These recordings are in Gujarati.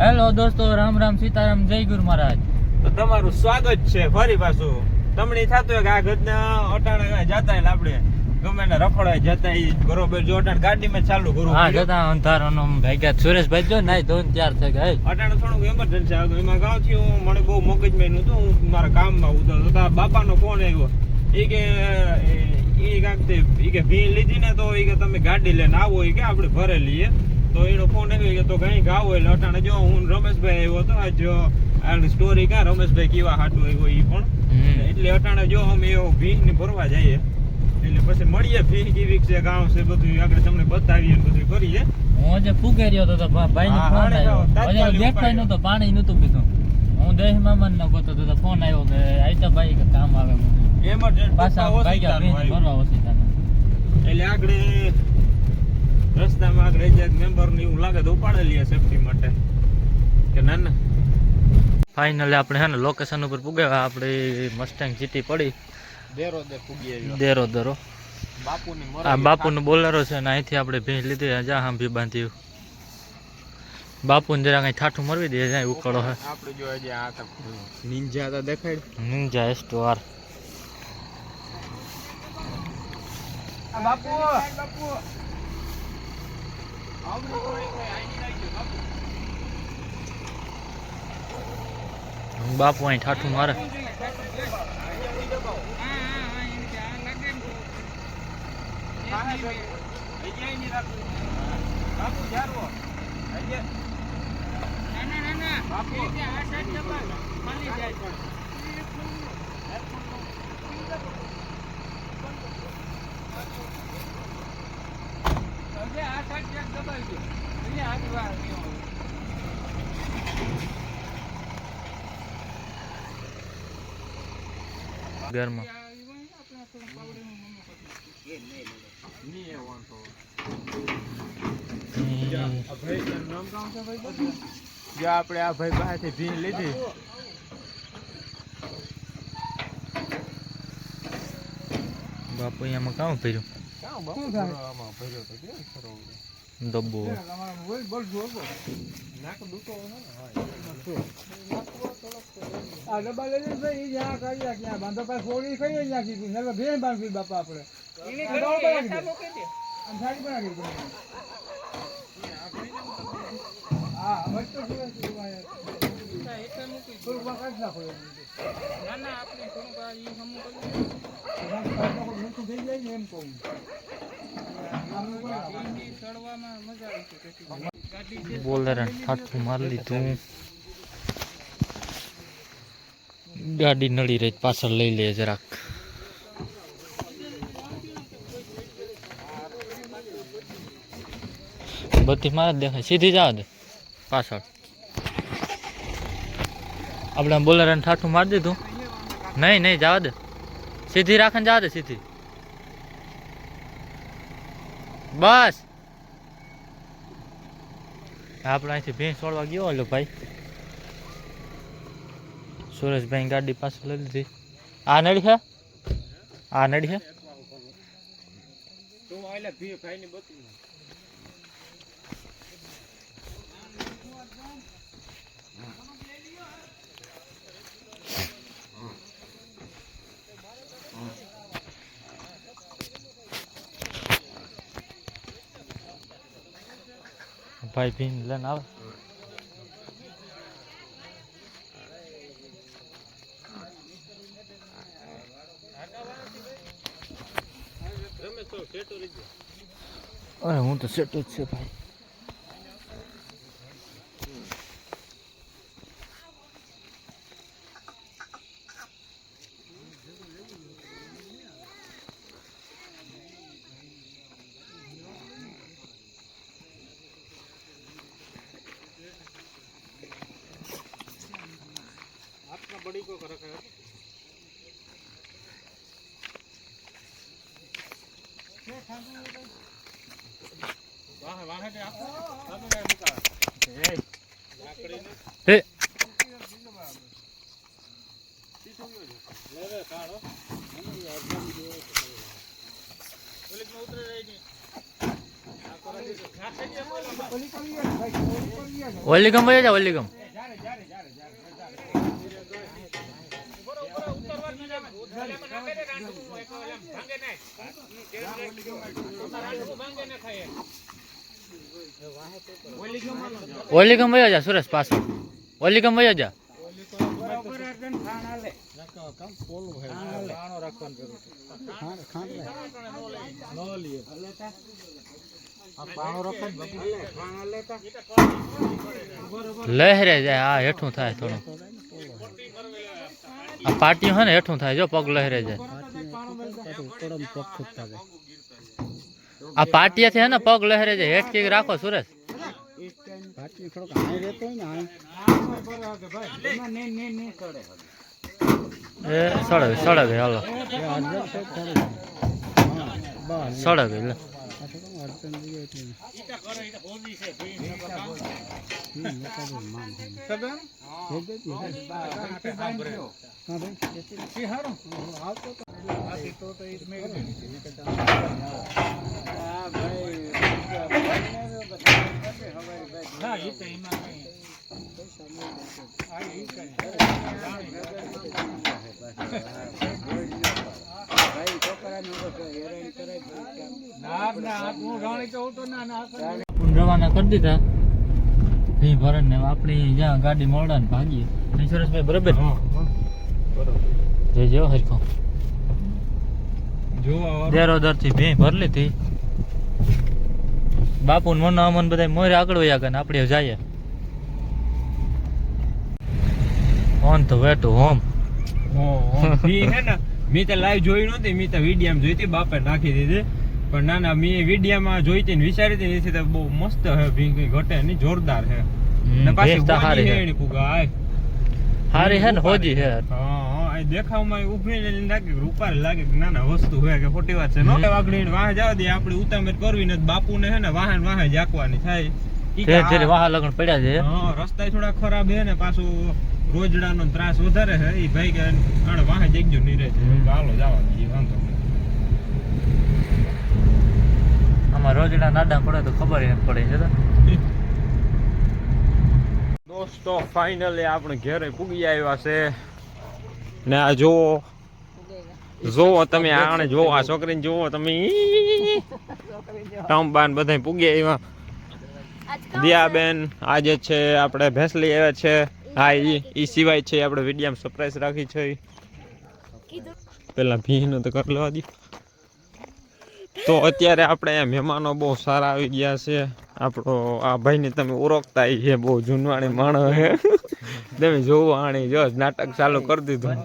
હેલો દોસ્તો રામ રામ સીતારામ જય ગુરુ મહારાજ. તો તમારું સ્વાગત છે ફરી પાછું. તમને થતું હોય કે આ ગદના અટાણા જતા એટલે આપણે. ગમે ને રખડવા જતા એ બરોબર. જો અટાણે ગાડીમાં ચાલુ કરું હા જતા અંધારાનો ભાગ્યા સુરેશભાઈ જો નાઈ ધોન ચાર છે કે અટાણ થોડું એમરજન્સી આવ્યું એમાં ગામથી હું મને બહુ મગજમાં નહોતું હું મારા કામમાં ઉતર તો બાપાનો ફોન આવ્યો. એ કે એ કાંક તે એ કે ભી લીધી ને તો એ કે તમે ગાડી લઈને આવો એ કે આપણે ભરે લઈએ તો એનો ફોન આવી ગયો તો કઈ આવો એટલે અટાણે જો હું રમેશભાઈ આવ્યો હતો આજ આ સ્ટોરી કા રમેશભાઈ કેવા હાટું આવ્યો એ પણ. એટલે અટાણે જો અમે એવો ભીંગ ને ભરવા જઈએ એટલે પછી મળીએ ભીંગ કેવી છે ગામ છે બધું આગળ તમને બતાવીએ બધું કરીએ. હું આજે ફૂકે રહ્યો હતો ભાઈ ને ફોન આવ્યો. દેખાય નતો પાણી નતું પીધું. હું દેહ મામા ને ગોતો તો ફોન આવ્યો કે આઈતા ભાઈ કે કામ આવે. એમ પાછા ભાગ્યા ભેજ ભરવા ઓછી એટલે આગળ રસ્તામાં આગળ એક મેમ્બર ને એવું લાગે તો ઉપાડે લઈએ સેફટી માટે. કે ના ના. ફાઇનલી આપણે હે ને લોકેશન ઉપર પૂગ્યા. આપણી મસ્ટેંગ જીટી પડી. દેરો દે ફૂગી દેરો દરો આ બાપુનો બોલરો છે ને અહીંથી આપણે ભેંસ લીધી. જા હાંભી બાંધ્યું. બાપુને જરા કઈ ઠાઠું મરવી દે જાય ઉકળો હે. આપણે જો આજે આ તો નિંજા તો દેખાય. નિંજા એસ ટુ આર બાપુ બાપુ આવડે કોઈ કોઈ આઈ લાગ્યો બાપુ બાપુ અહીં ઠાઠું મારે. ઘરમાં. જો આપણે આ ભાઈ પાસેથી ભીન લીધી. બાપુ એમાં કામ ફેર્યું? આમાં ભર્યો તો કેમ ખરો ડબ્બો. નાક દુખો આ ડબ્બા લઈ લઈને ભાઈ જ્યાં કરી નાખી, બાંધો પાસે ફોડી કઈ નાખી હતી. નકર ભેણ બાપા આપણે. હા, છે, ભાઈ. થોડુંક. તમારે પાછળ કોઈ મોટું થઈ જાય ને એમ કહું. બોલર મારી લીધું ગાડી નડી રહી, પાછળ લઈ લે જરાક. બધી મારે જ દેખાય. સીધી જવા દે પાછળ. આપણે બોલર ઠાઠું મારી દીધું. નહીં નહીં, જવા દે. સીધી રાખીને જવા દે, સીધી. બસ. આપણે અહીંથી ભેંસ છોડવા ગયો એટલે ભાઈ. સુરેશભાઈ ગાડી પાછું લઈ લીધી. આ નડી છે આ નડી છે ભાઈ ભીન લઈને આવે રમેશ તો સેટો રીજો અરે હું તો સેટો જ છે ભાઈ આપના બડી કો કરે કરે વાહ વાહ તે આપો તમે કઈ મુકા એ લાકડીને હે ઓલી નો ની ઘાસ છે બોલો ઓલી ગમ વયો જા ઓલી ગમ ઓલી ગમ વયો જા સુરેશ પાછો ઓલી ગમ વયો જા લહેરે જાય હા હેઠું થાય થોડું આ પાટિયું છે ને હેઠું થાય જો પગ લહેરે જાય આ પાટિયા છે ને, પગ લહેરે જાય હેઠ કે રાખો, સુરેશ? સળગ સળગ હાલો. સળગ એટલે હું કહું તો ના રવાના કરી દીધા. ભી ભરણ ને આપણી જ્યાં ગાડી મોડા ને ભાગીએ સુરેશભાઈ બરોબર? જે જો હરખો દેરોદરથી ભી ભર લીધી. બાપુ મનો અમન બધા મોરે આગળ વયા કે ને આપણે જઈએ. On the way to home ને મેં તો લાઈવ જોઈ નહોતી મેં તો વિડીયામાં જોઈ હતી બાપે નાખી દીધી. પણ ના ના મેં વિડીયામાં જોઈ હતી ને વિચારી હતી ને એથી બહુ મસ્ત હે ભી કઈ ઘટે નહીં જોરદાર હે. ને પાછી હારી હે એની પુગા હારી હે ને હોજી હે. હા હા દેખાવમાં ઊભી ને લાગે કે રૂપારી લાગે ના ના વસ્તુ હે કે ખોટી વાત છે. નોટે વાગડી વાહ જવા દે આપણે ઉતામેર કરવી ને બાપુને હે ને વાહન વાહે જાકવાની થાય. ધીરે ધીરે વાહ લગન પડ્યા છે. હા રસ્તા થોડા ખરાબ હે ને પાછું રોજડાનો ત્રાસ વધારે છે એ ભાઈ કે આને વાહે જગ્યો નહીં રહે છે. હાલો જવા દઈએ વાંધો નહીં. આમાં રોજડા નાડા પડે તો ખબર નથી પડે છે. દોસ્તો ફાઇનલી આપણે ઘરે પૂગી આવ્યા છે. ને આ જુઓ. જોવો તમે આને જોવો આ છોકરીને જોવો તમે. ટંબાન બધા પૂગી આવ્યા. દિયાબેન આજે છે આપણે ભેંસલી આવ્યા છે. હા એ એ સિવાય છે, આપણે વિડીયામાં સરપ્રાઈઝ રાખી છે. પેલા ભીનો તો કરી લેવા દી. તો અત્યારે આપણે મહેમાનો બહુ સારા આવી ગયા છે. આપણો આ ભાઈને તમે ઓળખતા છે, બહુ જૂનવાણી માણસ છે. તમે જોવો આણી જો નાટક ચાલુ કરી દીધું.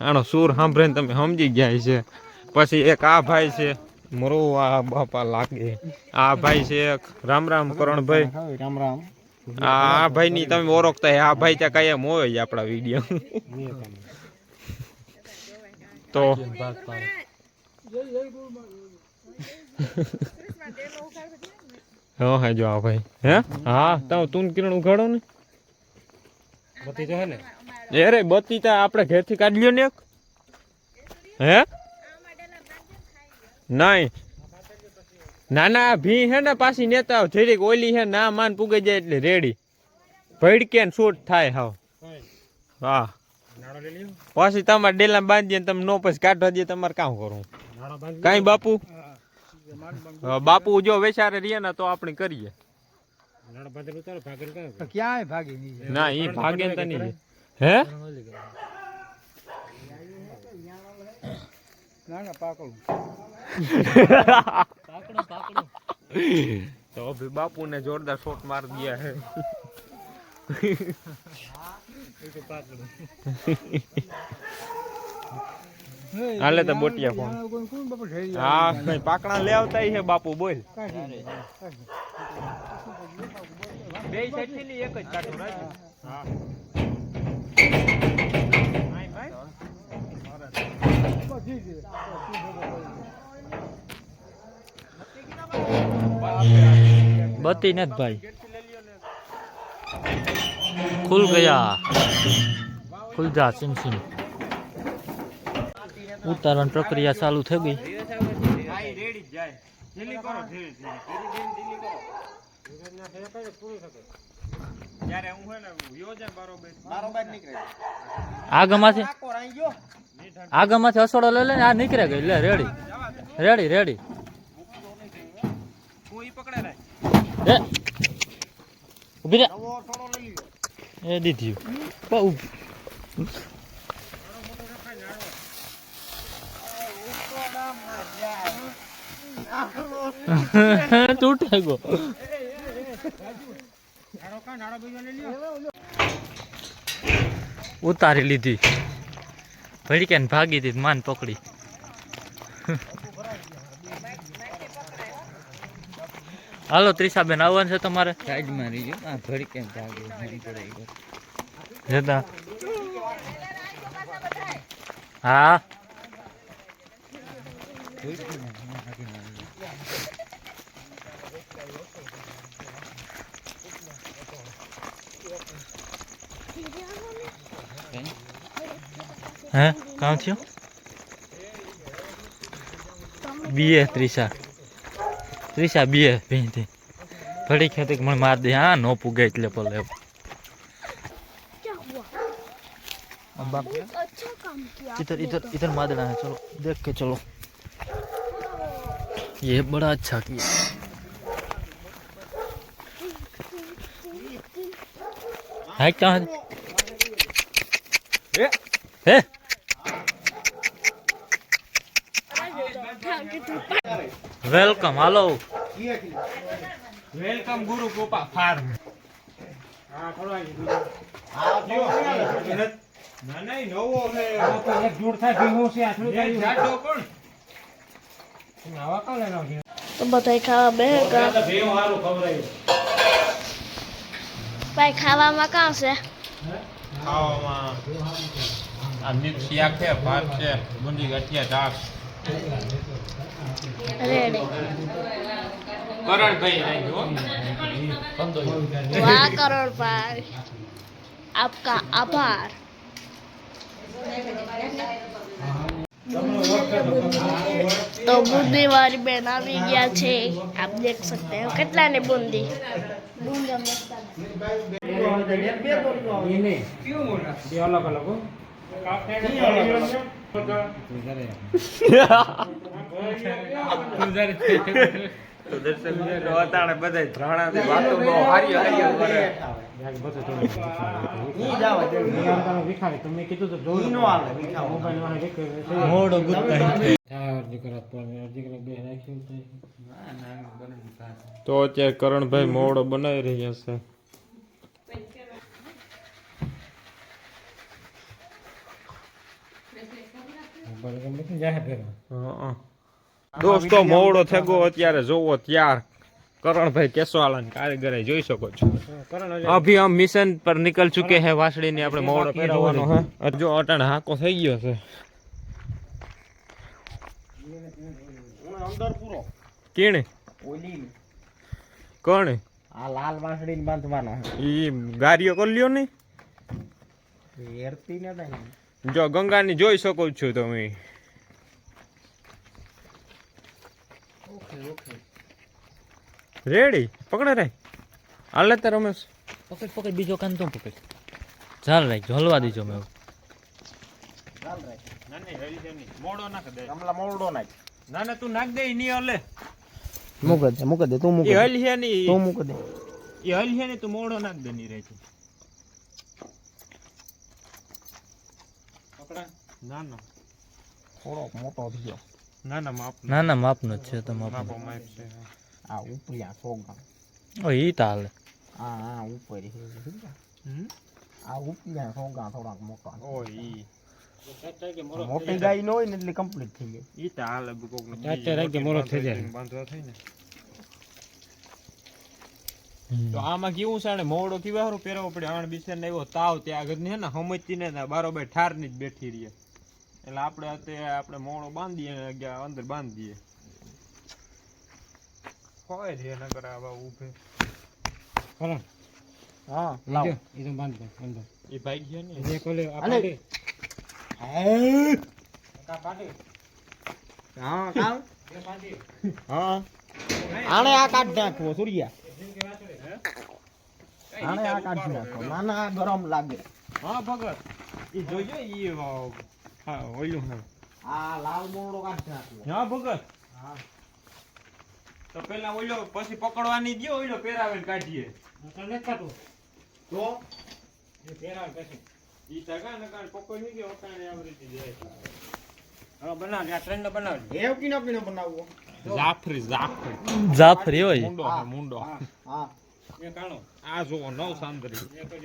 આનો સૂર સાંભળીને તમે સમજી ગયા છે. પછી એક આ ભાઈ છે મરો આ બાપા લાગે. આ ભાઈ છે એક રામ રામ કરણભાઈ. રામ રામ. આ ભાઈ ની તમે ઓળખતા હે. આ ભાઈ ત્યાં કાયમ હોય જ આપણા વીડિયો. તો હા હા જો આ ભાઈ. હે? હા તમે તું કિરણ ઉઘાડો ને. બતી તો ને? એ રે બતી તો આપણે ઘેરથી કાઢી લ્યો ને એક. હે? નહીં ના ના ભી હે ને પાછી નેતા જરીક ઓલી હે ના માન પૂગે જાય એટલે રેડી. ભડકે ને શૂટ થાય હાવ. હા. પછી તમારે ડેલા બાંધીએ તમે નો પછી કાઢવા દે તમારે કામ કરું કાંઈ બાપુ? બાપુ જો વેચારે રહીએ ને તો આપણે કરીએ. ક્યાંય ભાગી નહીં ના એ ભાગે તો નહીં હે? ના ના તો ભી બાપુ ને જોરદાર શોટ માર દિયા હે હાલે તો બોટિયા ફોન કોણ કોણ બાપા ઠેરી હા કઈ પાકડા લે આવતા ઈ હે બાપુ બોલ. કાઢી બે સાઈડથી ની એક જ કાઢું રાજુ હા. આય ભાઈ. બધી છે બત્તી નથી ભાઈ ખુલ ગયા ખુલ જા સિમ સિમ ઉતારવાની પ્રક્રિયા ચાલુ થઈ ગઈ હા ઈ રેડી જ જાય ઢીલી કરો ધીરે ધીરે ધીરે ધીરે ઢીલી કરો ત્યારે હું હે ને યોજે બરોબર બારોબાર નીકળે આગળમાંથી આકો રાઈ ગયો આગળમાંથી અસોડો લઈ લે ને આ નીકળે ગઈ. લે રેડી રેડી રેડી હું ઈ પકડે રે ઊભી રે. એ દીધી બહુ તૂટે ગો ઉતારી લીધી. ભડી કે ભાગી દીધી, માન પકડી. હાલો ત્રિષાબેન આવવાનું છે તમારે? સાઈડમાં રહી ગયો. આ ભરી કેમ જાગે? જતા. હા. હે? કાં થયું? બીએ ત્રિષા. ત્રિષા બીએ ભીંતી ફરી ખેતી મને માર દે હા નો પુગે એટલે પલે अच्छा काम किया इधर इधर इधर मादना है चलो देख के चलो ये बड़ा अच्छा किया है क्या है है વેલકમ હાલો વેલકમ ગુરુ ગોપા ફાર્મ ખાવા બે કા? ભેવ હારું ખાવામાં કાં છે? આ મિક્સ છે ભાત છે બુંદી ગઠિયા દાળ રેડે કરોડભાઈ રાખ્યો આપકા આભાર. તો બુંદી વાળી બેન આવી ગયા છે. આપ દેખ સકતે હો. કેટલા ને બુંદી અલગ અલગ. હો. અતાણે વાતો બહુ હારી હારી કરે તો અત્યારે કરણભાઈ મોડો બનાવી રહ્યા છે. જાય ફેરવા દોસ્તો મોવડો થેગો અત્યારે જોવો ત્યાર. કરણભાઈ કેસવાલા કારીગરે જોઈ શકો છો. અભી હમ મિશન પર નીકળ ચુકે હે વાસળી ને આપણે મોવડો પહેરવાનો હે. જો અટણ હાકો થઈ ગયો છે. અંદર પૂરો કેણે? ઓલી કોણ? આ લાલ વાંસળી બાંધવાનો ઈ ગાડીઓ કરી લ્યો ને. એરતી ને થાય જો ગંગાની જોઈ શકો છો તમે. રેડી? પકડે રે. હાલ તે રમેશ પકડ પકડ બીજો કાન તો પકડ. ચાલ રાખજો ઝોલવા દીજો મેં મોડો નાખ દે. કમલા મોડો નાખ. ના ના તું નાખ દે ઈ ની હલે. મૂક દે મૂક દે તું મૂક હલ છે ની તું મૂક દે. ઈ હલ છે ને તું મોડો નાખ દે ની રે છે ના ના. થોડો મોટો થઈ ના ના. ના ના માપનો જ છે તો માપો માપ છે. આ ઉપરિયા સો ગ્રામ ઓ ઈ તાલે આ આ ઉપર. છે. હમ? આ ઉપરિયા સો થોડાક મોટા. ઓ ઈ. મોટી ગાય ન હોય ને એટલે કમ્પ્લીટ થઈ જાય. ઈ તો કોક ને ચાચા રાખજે, મોડો થઈ જાય. બાંધવા થાય ને. તો આમાં કેવું છે ને મોવડો કેવા હારું પહેરવો પડે આણ બિસે ને એવો તાવ ત્યાં આગળ ને હે ને બારોબાર ઠારની જ બેઠી રહીએ એટલે આપણે અત્યારે આપણે મોવડો બાંધીએ ને ગયા અંદર બાંધીએ. હોય છે નગર આવા ઊભે. કરણ હા લાવ. એ તો બાંધ દે અંદર એ ભાઈ ગયા ને? જે કોલે આ કા પાડી હા કામ હા. આણે આ કાઢ નાખવો સૂર્યા. આને આ કાઢ નાખો. ના ના ગરમ લાગે. હા ભગત. ઈ જોઈએ ઈ હા ઓલું હા. આ લાલ મોરડો કાઢી નાખો હા ભગત. તો પેલા ઓલો પછી પકડવાની ગયો ઓલો પેરાવે કાઢીએ. તો ઈ તગા ને કાઢ પકડી ગયો ઓકાણે આવી રીતે જાય. હેવ કીનો પીનો બનાવવો? જાફરી જાફરી. જાફરી હોય. મુંડો હા. હા મુંડો કાણો. આ જો નવ સાંદરી.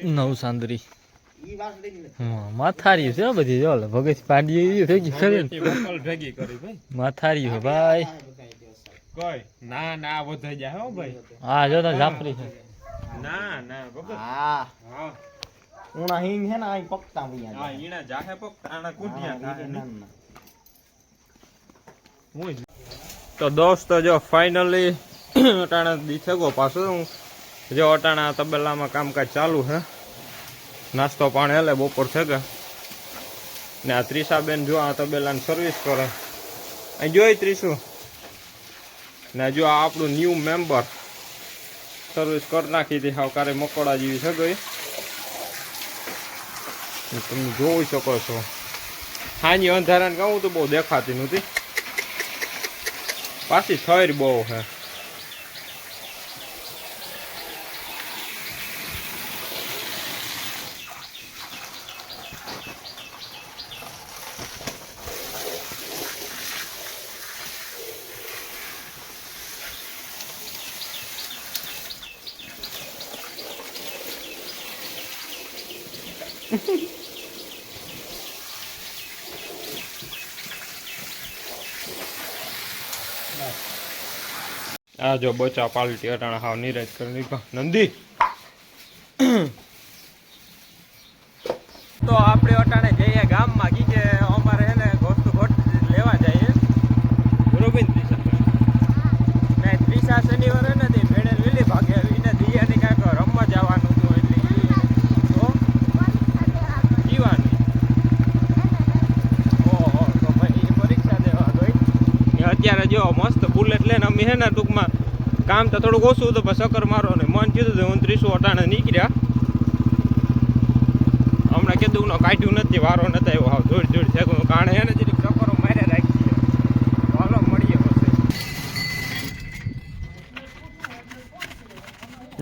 નવ સાંદરી. હા, માથારી છે બધી જો ભગત પાંડી ભેગી કરી ભેગી કરી ભાઈ. માથારી હો ભાઈ. કઈ? ના ના વધાઈ જાય હો ભાઈ. આ જો તો જાફરી છે. ના ના ભગત. હા. હા. ઉણા હિંગ હે ને આ પકતા હા ઈણા જાહે પક તાણા કુટિયા થાય ને. હું તો દોસ્તો જો ફાઇનલી અટાણા દીથેગો પાછો. હું જો અટાણા તબેલામાં કામકાજ ચાલુ છે નાસ્તો પાણી એટલે બપોર છે કે? ને આ ત્રીસાબેન જો આ તબેલાની સર્વિસ કરે. અહીં જોઈ ત્રીસું ને જો આ આપણું ન્યૂ મેમ્બર સર્વિસ કરી નાખી હતી, હાવ કારે મકોડા જેવી છે ગઈ. તમે જોઈ શકો છો. હાજી અંધારાને કહું તો બહુ દેખાતી નહોતી. પાછી થઈર બહુ છે. આ જો બચા પાલટી અટાણા હાવ નિરાજ કરી નંદી! તો આપણે અટાણે જઈએ ગામમાં. કી કે અમારે એને ગોસ્તુ ઘોટ લેવા જઈએ બરોબર ને ને ત્રિષા શનિવારે નથી ભેડે લીલી ભાગે એને દિયાની કાંઈક રમવા જવાનું હતું એટલે તો જીવાની. ઓહો તો ભાઈ પરીક્ષા દેવા ગઈ. ને અત્યારે જો મસ્ત બુલેટ લઈને અમે હે ને કામ તો થોડુંક ઓછું હતું પણ ચક્કર મારો ને મન કીધું હતું હું ત્રીસો અટાણે નીકળ્યા. હમણાં કીધું નો કાઢ્યું નથી વારો નથી આવ્યો. હાવ જોડ જોડ છે કારણે એને જરીક ચક્કરો મારે રાખીએ હાલો મળીએ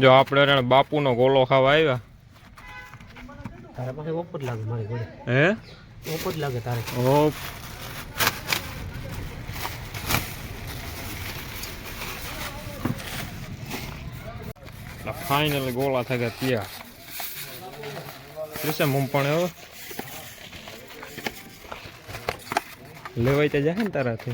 જો આપણે બાપુનો ગોલો ખાવા આવ્યા. તારા પાસે ઓપર લાગે મારી હે? ઓપર લાગે તારે. ઓ ફાઇનલી ગોળા થઈ ગયા ત્યાં. કૃષ્ણ મૂમ પણ હવે લેવાય તો જાય ને તારાથી?